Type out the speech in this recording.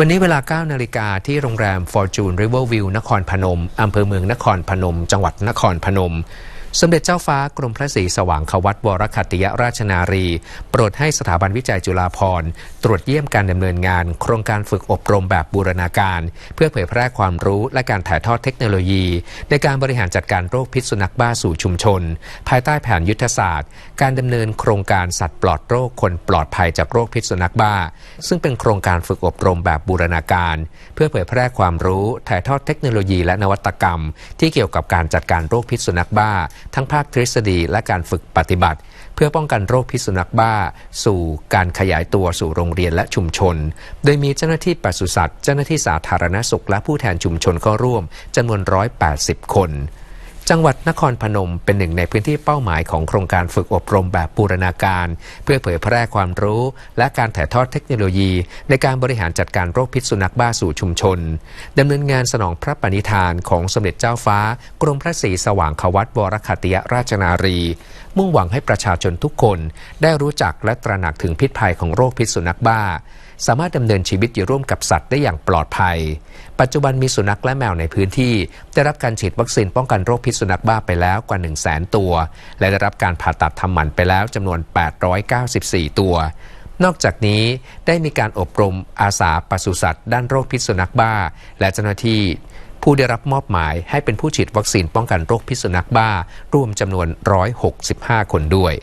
วันนี้เวลา 9 นาฬิกาที่โรงแรม Fortune Riverview นครพนม อำเภอเมืองนครพนม จังหวัดนครพนม สมเด็จเจ้าฟ้ากรมพระศรีสว่างควัตวรคัตติยราชนารี โปรดให้สถาบันวิจัยจุฬาภรณ์ตรวจเยี่ยมการดำเนินงาน โครงการฝึกอบรมแบบบูรณาการ เพื่อเผยแพร่ความรู้และการถ่ายทอดเทคโนโลยี ในการบริหารจัดการโรคพิษสุนัขบ้าสู่ชุมชน ภายใต้แผนยุทธศาสตร์ การดำเนินโครงการสัตว์ปลอดโรคคนปลอดภัยจากโรคพิษสุนัขบ้า ซึ่งเป็นโครงการฝึกอบรมแบบบูรณาการ เพื่อเผยแพร่ความรู้ถ่ายทอดเทคโนโลยีและนวัตกรรม ที่เกี่ยวกับการจัดการโรคพิษสุนัขบ้าทั้งภาคทฤษฎีและการฝึกปฏิบัติ เพื่อป้องกันโรคพิษสุนัขบ้า สู่การขยายตัวสู่โรงเรียนและชุมชน โดยมีเจ้าหน้าที่ปศุสัตว์เจ้าหน้าที่สาธารณสุขและผู้แทนชุมชนเข้าร่วมจำนวน 180 คน จังหวัดนครพนมเป็นหนึ่งในพื้นที่เป้าหมายของโครงการฝึกอบรมแบบบูรณาการ เพื่อเผยแพร่ความรู้ และการถ่ายทอดเทคโนโลยี ในการบริหารจัดการโรคพิษสุนัขบ้าสู่ชุมชนดำเนินงานสนองพระปณิธานของสมเด็จเจ้าฟ้า กรมพระศรีสว่างควัตวรคัตติยราชนารี มุ่งหวังให้ประชาชนทุกคนได้รู้จักและตระหนักถึงพิษภัยของโรคพิษสุนัขบ้า สามารถดำเนินชีวิตอยู่ร่วมกับสัตว์ได้อย่างปลอดภัย ปัจจุบันมีสุนัขและแมวในพื้นที่ ได้รับการฉีดวัคซีนป้องกันโรคพิษสุนัขบ้าไปแล้วกว่า 1 0 0 0 0แตัว และได้รับการผ่าตัดทำหมันไปแล้วจำนวน 894 ตัวนอกจากนี้ได้มีการอบรมอาสาปศุสัตว์ด้านโรคพิษสุนัขบ้า และเจ้าหน้าที่ ผู้ได้รับมอบหมายให้เป็นผู้ฉีดวัคซีนป้องกันโรคพิษสุนัขบ้า รวมจำนวน 165 คนด้วย